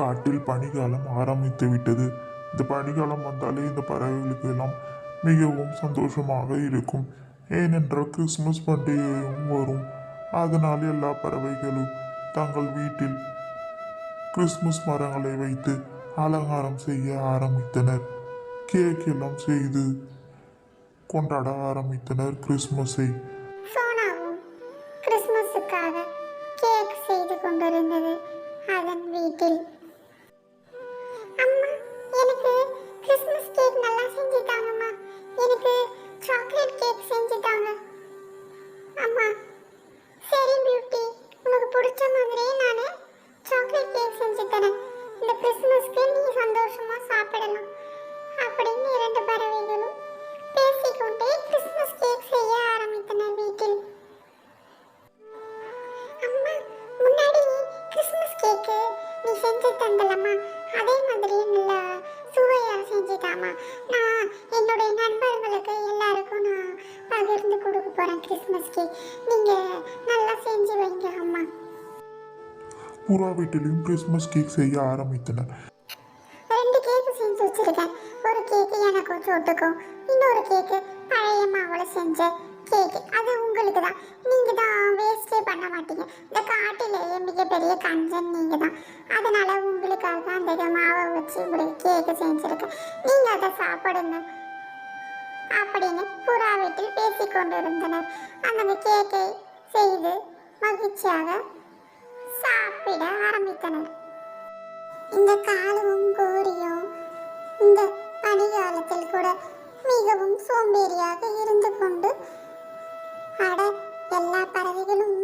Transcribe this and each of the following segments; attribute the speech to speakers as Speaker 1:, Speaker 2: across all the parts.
Speaker 1: காட்டில் பனிகாலம் ஆரம்பித்து விட்டது. இந்த பனிகாலம் வந்தாலே இந்த பறவைகளுக்கு எல்லாம் மிகவும் சந்தோஷமாக இருக்கும். ஏனென்றால் கிறிஸ்மஸ் பண்டிகையும் வரும். அதனால் எல்லா பறவைகளும் தங்கள் வீட்டில் கிறிஸ்மஸ் மரங்களை வைத்து அலங்காரம் செய்ய ஆரம்பித்தனர். கேக் எல்லாம் செய்து கொண்டாட ஆரம்பித்தனர் கிறிஸ்மஸை
Speaker 2: சோனாவும் கிறிஸ்மஸுக்காக கேக் செய்து கொண்டிருந்தது அதன் வீட்டில். சாப்பிடலாம் அப்படின்னு இரண்டு பறவைகளும் பேசிக்கொண்டே கிறிஸ்மஸ் கேக் செய்ய ஆரம்பித்தனர் வீட்டில். அம்மா முன்னாடி கிறிஸ்மஸ் கேக்கு நீ செஞ்சு தந்தலம்மா. அதே மாதிரி நல்ல சுவையாக செஞ்சுதாம்மா நான் என்னுடைய நண்பர்களுக்கு எல்லாருக்கும் நான் பகிர்ந்து கொடுக்க போகிறேன் கிறிஸ்மஸ் கேக் நீங்கள் நல்லா செஞ்சு வைங்க அம்மா.
Speaker 1: புறா வீட்டிலும் கிறிஸ்மஸ் கேக் செய்ய ஆரம்பித்தனர்.
Speaker 2: ரெண்டு கேக்கு செஞ்சு வச்சிருக்கேன். ஒரு கேக்கு எனக்கு சொட்டுக்கும் இன்னொரு கேக்கு பழைய மாவுல செஞ்ச கேக்கு அது உங்களுக்கு தான் நீங்க தான் வேஸ்டே பண்ண மாட்டீங்க. இந்த காட்டிலேயே மிகப்பெரிய கஞ்சன் நீங்க தான் அதனால உங்களுக்காக தான் அந்த மாவை வச்சு உங்களுக்கு கேக்கு செஞ்சிருக்கேன். நீங்க அதை சாப்பிடுங்க. அப்படின்னு புறா வீட்டில் பேசிக்கொண்டு இருந்தனர் அந்த கேக்கை செய்து மகிழ்ச்சியாக சாப்பிட ஆரம்பித்தனர். இந்த காலமும் கூட மிகவும் சோம்பேறியாக இருந்து கொண்டு அட எல்லா பறவைகளும்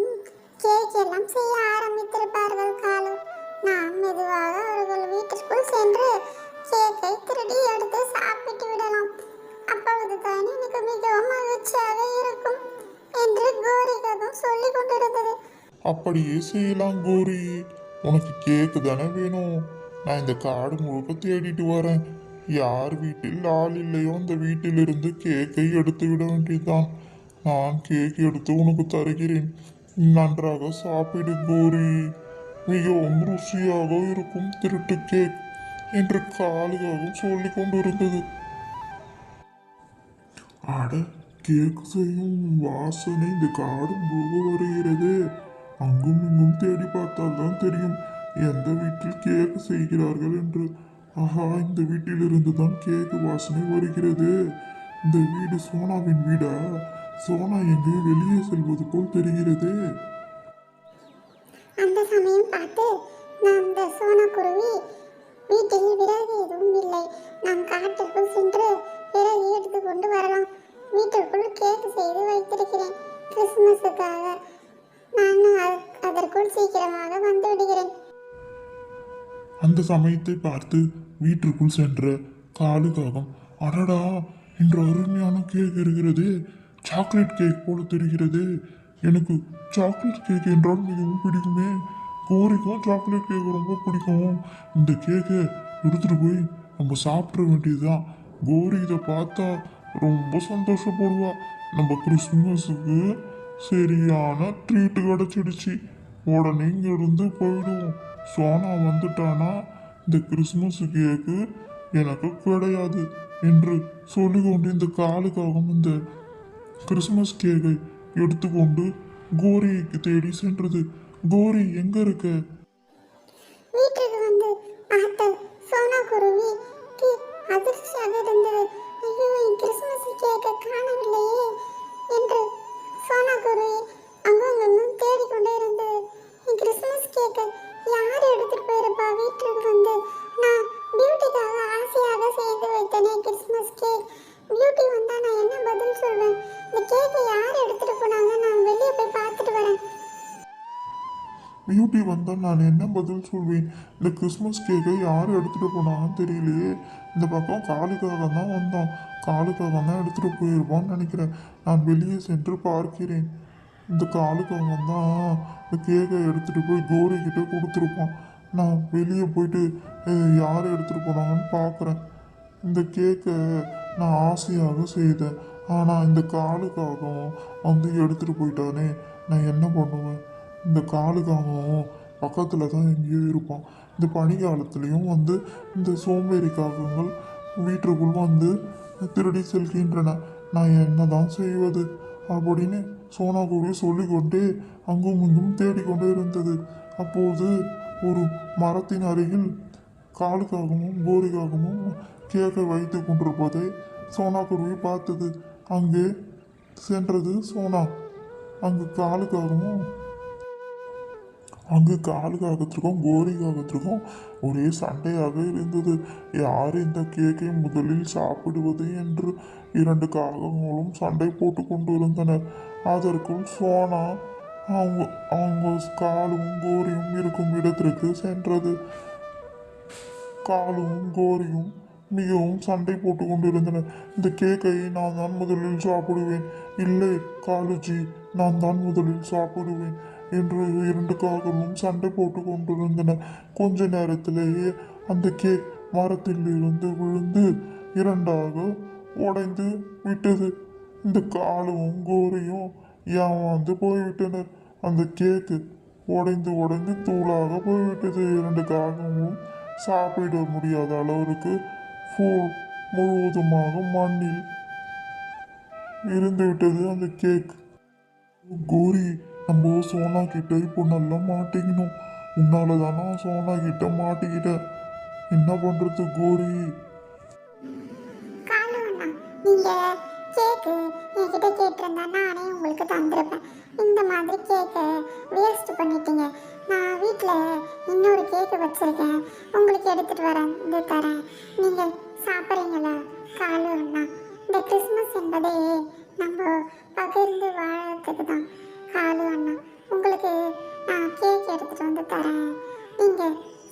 Speaker 2: கேக் எல்லாம் செய்ய ஆரம்பித்திருப்பார்கள் காலம் நாம் மெதுவாக அவர்கள் வீட்டிற்குள் சென்று கேக்கை திருடி எடுத்து சாப்பிட்டு விடலாம். அப்பொழுதுதான் எனக்கு மிகவும் மகிழ்ச்சியாக இருக்கும் என்று கோரிகதும் சொல்லிக் கொண்டிருந்தது.
Speaker 1: அப்படியே செய்யலாம் கோரி. உனக்கு கேக்கு தானே வேணும். நான் இந்த காடு முழுக்க தேடிட்டு வரேன். யார் வீட்டில் ஆள் இல்லையோ அந்த வீட்டிலிருந்து கேக்கை எடுத்து விட வேண்டியதுதான். நான் கேக் எடுத்து உனக்கு தருகிறேன். நன்றாக சாப்பிடு கோரி. மிகவும் ருசியாக இருக்கும் திருட்டு கேக் என்று காலுகாகவும் சொல்லி கொண்டிருந்தது. அட கேக் செய்யும் வாசனை இந்த காடு போக வருகிறது. அங்கும் இங்கும் தேடி பார்த்தால் தான் தெரியும். எந்த வீட்டில் கேக் செய்கிறார்கள் என்று. ஆஹா இந்த வீட்டிலிருந்து தான் கேக்கு வாசனை வருகிறது. இந்த வீடு சோனாவின் வீடா? சோனா எங்கு வெளியே செல்வது போல் தெரிகிறது.
Speaker 2: அந்த சமயம் பார்த்து நான் இந்த சோனக்குருவி வீட்டில் விறகு எதுவும் இல்லை. நாம் காட்டிற்குள் சென்று விறகு எடுத்து கொண்டு வரலாம். வீட்டிற்குள் கேக் செய்து வைத்திருக்கிறேன். கிறிஸ்துமஸுக்காக
Speaker 1: அந்த சமயத்தை பார்த்து வீட்டிற்குள் சென்ற காலுகாகம் அடடா இன்று அருமையான கேக் இருக்கிறது சாக்லேட் கேக் போல தெரிகிறது. எனக்கு சாக்லேட் கேக் என்றால் மிகவும் பிடிக்குமே. கோரிக்கும் சாக்லேட் கேக் ரொம்ப பிடிக்கும். இந்த கேக்கை எடுத்துட்டு போய் நம்ம சாப்பிட வேண்டியதுதான். கோரி இதை பார்த்தா ரொம்ப சந்தோஷப்படுவா. நம்ம கிறிஸ்துமஸுக்கு சரியான ட்ரீட் கிடச்சிடுச்சு. உடனே இங்கிருந்து போயிடுவோம். சோனா வந்துட்டானா? இந்த கிறிஸ்மஸ் கேக்கு எனக்கு கிடையாது என்று சொல்லிக்கொண்டு இந்த காலுக்காகவும் இந்த கிறிஸ்மஸ் கேக்கை எடுத்துக்கொண்டு கோரிக்கு தேடி சென்றது. கோரி எங்க இருக்க?
Speaker 2: பியூட்டி
Speaker 1: வந்தால் நான் என்ன பதில் சொல்வேன்? இந்த கிறிஸ்மஸ் கேக்கை யார் எடுத்துகிட்டு போனாங்கன்னு தெரியலையே. இந்த பக்கம் காலுக்காக தான் வந்தான். காலுக்காக தான் எடுத்துகிட்டு போயிருப்பான்னு நினைக்கிறேன். நான் வெளியே சென்று பார்க்கிறேன். இந்த காலுக்காக தான் இந்த கேக்கை எடுத்துகிட்டு போய் கோரி கொடுத்துருப்பான். நான் வெளியே போயிட்டு யார் எடுத்துகிட்டு போனாங்கன்னு பார்க்குறேன். இந்த கேக்கை நான் ஆசையாக செய்தேன். ஆனால் இந்த காலுக்காகவும் வந்து எடுத்துகிட்டு போயிட்டானே. நான் என்ன பண்ணுவேன்? இந்த காலுக்காகவும் பக்கத்தில் தான் எங்கேயோ இருப்பான் இந்த பனிக்காலத்துலேயும் வந்து இந்த சோம்பேறி காகங்கள் வீட்டிற்குள் வந்து திருடி செல்கின்றன. நான் என்ன தான் செய்வது? அப்படின்னு சோனா குருவி சொல்லிக்கொண்டே அங்கும் இங்கும் தேடிக்கொண்டே இருந்தது. அப்போது ஒரு மரத்தின் அருகில் காலுக்காகவும் கோரிக்காகவும் கேக்கை வைத்து கொண்டிருப்பதை சோனா குருவி பார்த்தது. அங்கே சென்றது சோனா. அங்கு காலுக்காகவும் அங்கு கோரி கோரிக்காகத்திற்கும் ஒரே சண்டையாக இருந்தது. யார் இந்த கேக்கை முதலில் சாப்பிடுவது என்று இரண்டு காகங்களும் சண்டை போட்டு கொண்டு இருந்தனர் அதற்குள் சோனா அவங்க அவங்க காலும் கோரியும் இருக்கும் இடத்திற்கு சென்றது. காலும் கோரியும் மிகவும் சண்டை போட்டு கொண்டிருந்தனர் இந்த கேக்கை நான் தான் முதலில் சாப்பிடுவேன். இல்லை காலுஜி நான் தான் முதலில் சாப்பிடுவேன். என்று இரண்டு காகமும் சண்டை போட்டு கொண்டிருந்தன. கொஞ்ச நேரத்திலேயே அந்த கேக் மரத்தில் இருந்து விழுந்து இரண்டாக உடைந்து விட்டது. இந்த காலும் கோரியும் ஏமாந்து போய்விட்டனர் அந்த கேக்கு உடைந்து உடைந்து தூளாக போய்விட்டது. இரண்டு காகமும் சாப்பிட முடியாத அளவிற்கு ஃபுல் முழுவதுமாக மண்ணில் இருந்து விட்டது அந்த கேக். கோரி நம்ம சோனா கிட்ட இப்போ நல்லா மாட்டிக்கணும். உன்னால தானே சோனா கிட்ட மாட்டிக்கிட்ட? என்ன பண்றது கோரி?
Speaker 2: நீங்க கேக்கு என்கிட்ட கேட்டிருந்தா நானே உங்களுக்கு தந்திருப்பேன். இந்த மாதிரி கேக்கை வேஸ்ட் பண்ணிட்டீங்க. நான் வீட்டில் இன்னொரு கேக்கு வச்சிருக்கேன். உங்களுக்கு எடுத்துட்டு வரேன். இது தரேன். நீங்கள் சாப்பிட்றீங்களா? காலு அண்ணா இந்த கிறிஸ்மஸ் என்பதே நம்ம பகிர்ந்து வாழறதுக்கு தான் காலு அண்ணா உங்களுக்கு நான் கேக் எடுத்துட்டு வந்து தரேன். நீங்க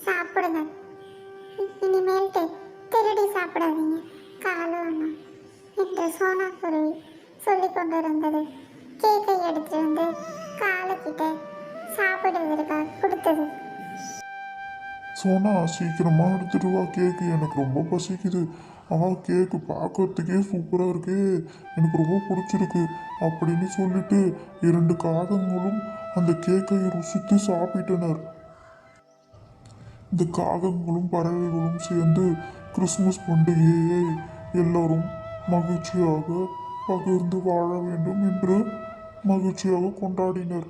Speaker 2: சாப்பிடுங்க. இனிமேல்ட்டு திருடி சாப்பிடாதீங்க. காலு அண்ணா என்று சோனா குருவி சொல்லிக் கொண்டிருந்தது. கேக்கை எடுத்துட்டு வந்து காலுக்கிட்ட சாப்பிடுவதற்காக கொடுத்தது.
Speaker 1: சோனா சீக்கிரமாக எடுத்துட்டு வா கேக்கு எனக்கு ரொம்ப பசிக்குது. ஆனால் கேக்கு பார்க்கறதுக்கே சூப்பராக இருக்கே. எனக்கு ரொம்ப பிடிச்சிருக்கு அப்படின்னு சொல்லிட்டு இரண்டு காகங்களும் அந்த கேக்கை ருசித்து சாப்பிட்டனர். இந்த காகங்களும் பறவைகளும் சேர்ந்து கிறிஸ்மஸ் பண்டிகையை எல்லோரும் மகிழ்ச்சியாக பகிர்ந்து வாழ வேண்டும் என்று மகிழ்ச்சியாக கொண்டாடினர்.